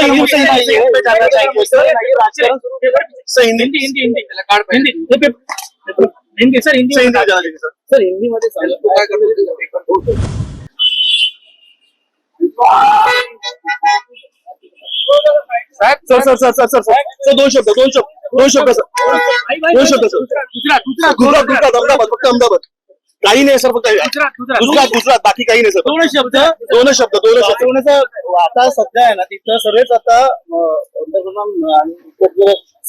Sir Hindi Hindi sir. Sir Hindi Hindi. Sir Hindi sir Hindi sir sir. मध्ये दोन शब्द दोन शब्द दोन शब्द सर। दोन शब्द सर। गुजरात गुजरात गुजरात। अहमदाबाद फक्त अहमदाबाद। काही नाही सर फक्त गुजरात गुजरात. बाकी काही नाही सर. दोन शब्द? दोन शब्द दोन शब्द. वातावरणाचं आता सध्या आहे ना तिथं सर्वच आता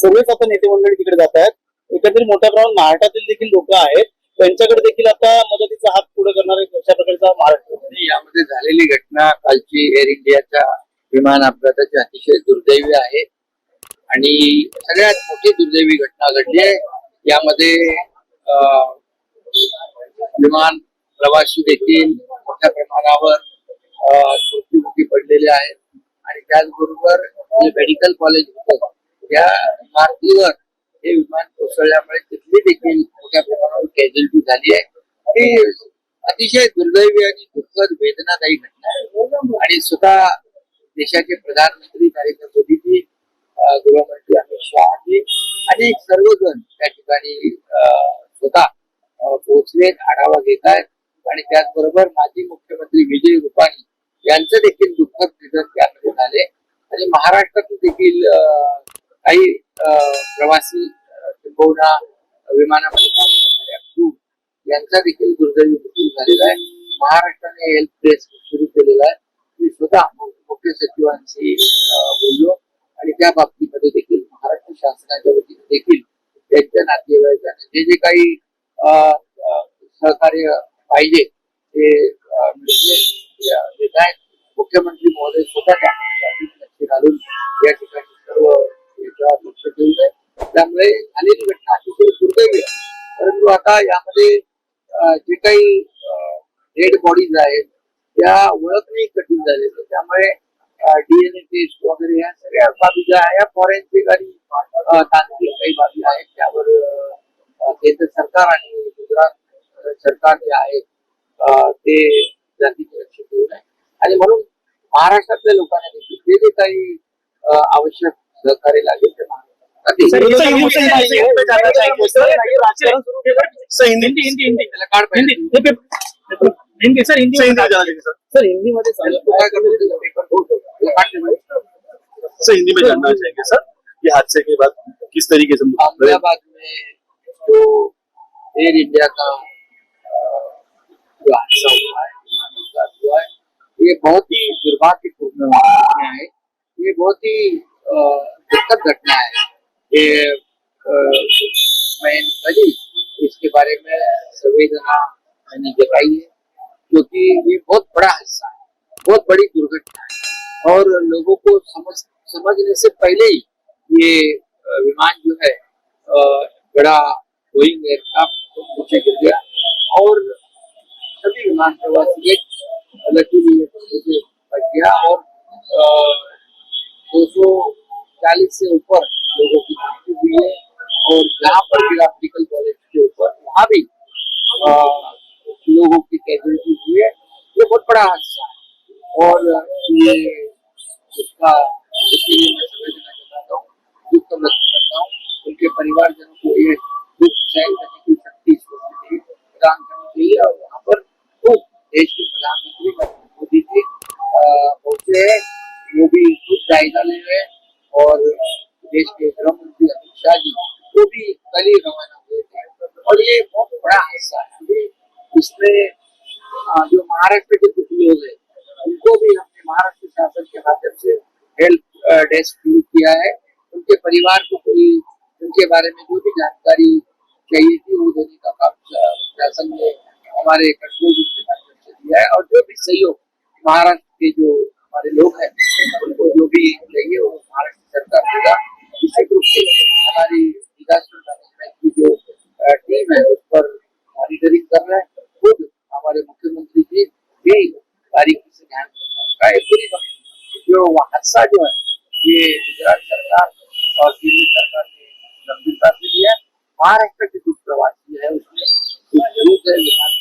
सर्वच आता नेते मंडळी तिकडे जात आहेत. एकंदरीत मोठ्या प्रमाणात महाराष्ट्रातील देखील लोक आहेत. त्यांच्याकडे देखील आता मदतीचा हात पुढे करणारे अशा प्रकारचा महाराष्ट्र. आणि यामध्ये झालेली घटना कालची एअर इंडियाच्या विमान अपघाताची अतिशय दुर्दैवी आहे. आणि सगळ्यात मोठी दुर्दैवी घटना घडली आहे. यामध्ये अं, विमान प्रवासी देखील मोठ्या प्रमाणावर मृत्यूमुखी मृत्युमुखी पडलेले आहेत. आणि त्याचबरोबर जे मेडिकल कॉलेज होतं त्या इमारतीवर हे विमान कोसळल्यामुळे तिथली देखील मोठ्या प्रमाणावर कॅज्युअलिटी झाली आहे. ही अतिशय दुर्दैवी आणि दुःखद वेदनादायी घटना आहे. आणि स्वतः देशाचे प्रधानमंत्री नरेंद्र मोदीजी अं, गृहमंत्री अमित शहाजी आणि सर्वजण त्या ठिकाणी अं, आढावा घेत आहेत. आणि त्याचबरोबर माजी मुख्यमंत्री विजय रुपाणी यांचं देखील दुःखद निधन त्यामध्ये झाले. आणि महाराष्ट्रातून देखील काही प्रवासी किंबहुना विमानामध्ये काम यांचा देखील दुर्दैवी मृत्यू झालेला आहे. महाराष्ट्राने हेल्थ डेस्क सुरू केलेला आहे. मी स्वतः मुख्य सचिवांशी बोललो. आणि त्या बाबतीमध्ये देखील महाराष्ट्र शासनाच्या वतीने देखील त्यांच्या नातेवाईकांना जे जे काही अं, सहकार्य पाहिजे ते देत आहेत मुख्यमंत्री महोदय स्वतः त्यामध्ये लक्ष घालून या ठिकाणी सर्व याच्यावर लक्ष ठेवलं आहे त्यामुळे झालेली घटना अतिशय दुर्दैवी आहे परंतु आता यामध्ये जे काही डेड बॉडीज आहेत त्या ओळखणे कठीण झाले त्यामुळे डीएनए टेस्ट वगैरे या सगळ्या बाबी ज्या या फॉरेन्सिक आणि तांत्रिक काही बाबी आहेत त्यावर केंद्र सरकार आणि सरकार जे आहे अं, ते जातीचे लक्ष आहे आणि म्हणून महाराष्ट्रातल्या लोकांना देखील जे जे काही अं, आवश्यक सहकार्य लागेल ते सर हिंदी में जानना चाहेंगे सर हिंदी हे सर में जानना चाहेंगे सर तू हिंदी में जानना चाहेंगे ये हादसे के बाद किस तरीके से अहमदाबाद में जो एयर इंडिया का अ, हुआ है विमान हुआ ये बहुत ही दुर्भाग्यपूर्ण घटना है। ये बहुत ही दुखद घटना है। ये अ, मैं इसके बारे में संवेदना मैंने जताई है क्योंकि ये बहुत बड़ा हादसा है बहुत बड़ी दुर्घटना है। और लोगों को समझ समझने से पहले ही ये विमान जो है बड़ा बोइंग एयरक्राफ्ट नीचे गिर गया। और विमान प्रवासी एक लकीली से बच गया और दो सौ चालीस से ऊपर लोगों की मृत्यु हुई है और जहाँ पर गिरा मेडिकल कॉलेज के ऊपर वहाँ भी अ, लोगों की कैजुअलिटी हुई है। ये बहुत बड़ा हादसा है और ये इसका इसीलिए मैं संवेदना जताता हूँ दुख व्यक्त करता हूँ। उनके परिवारजनों को ये दुख सहन करने की शक्ति प्रदान करनी चाहिए और वहाँ पर देश के प्रधानमंत्री मोदी जी पहुँचे हैं, वो भी खुद जायजा ले रहे हैं और देश के गृह मंत्री अमित शाह जी, वो भी कल ही रवाना हुए थे। और ये बहुत बड़ा हिस्सा है। इसमें जो महाराष्ट्र के कुछ लोग हैं, उनको भी हमने महाराष्ट्र शासन के माध्यम से हेल्प डेस्क शुरू किया है। उनके परिवार को कोई, उनके बारे में जो भी जानकारी चाहिए थी, वो देने का काम शासन ने हमारे कंट्रोल रूम के है और जो भी सहयोग महाराष्ट्र के जो हमारे लोग हैं, उनको जो भी चाहिए वो महाराष्ट्र सरकार देगा। निश्चित रूप से हमारी मैनेजमेंट की जो टीम है, उस पर मॉनिटरिंग कर रहे हैं। खुद हमारे मुख्यमंत्री जी भी बारीकी से ध्यान है। पूरी जो हादसा जो है, ये गुजरात सरकार और दिल्ली सरकार ने गंभीरता से लिया है। महाराष्ट्र के कुछ प्रवासी है, उसमें लोग है